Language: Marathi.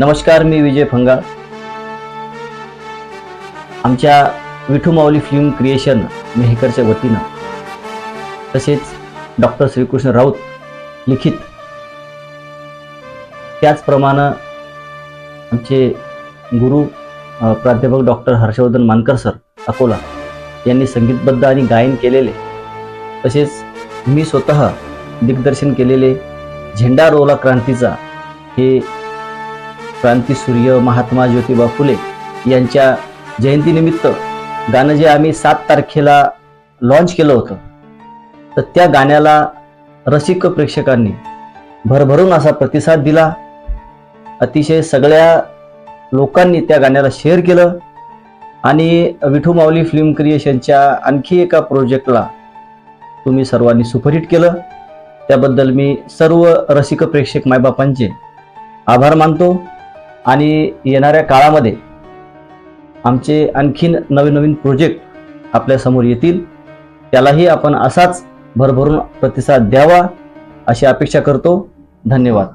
नमस्कार मी विजय फंगाळ. आमच्या विठू माऊली फिल्म क्रिएशन मेहकरच्या वतीनं तसेच डॉक्टर श्रीकृष्ण राऊत लिखित त्याचप्रमाणे आमचे गुरु प्राध्यापक डॉक्टर हर्षवर्धन मानकर सर अकोला यांनी संगीतबद्ध आणि गायन केलेले तसेच मी स्वतः दिग्दर्शन केलेले झेंडा रोला क्रांतीचा हे क्रांतीसूर्य महात्मा ज्योतिबा फुले यांच्या जयंतीनिमित्त गाणं जे आम्ही सात तारखेला लॉन्च केलं होतं तर त्या गाण्याला रसिक प्रेक्षकांनी भरभरून असा प्रतिसाद दिला. अतिशय सगळ्या लोकांनी त्या गाण्याला शेअर केलं आणि विठू माऊली फिल्म क्रिएशनच्या आणखी एका प्रोजेक्टला तुम्ही सर्वांनी सुपरहिट केलं. त्याबद्दल मी सर्व रसिक प्रेक्षक मायबापांचे आभार मानतो. आणि येणाऱ्या काळामध्ये आमचे आणखीन नवीन नवीन प्रोजेक्ट आपल्यासमोर येतील. त्यालाही आपण असाच भरभरून प्रतिसाद द्यावा अशी अपेक्षा करतो. धन्यवाद.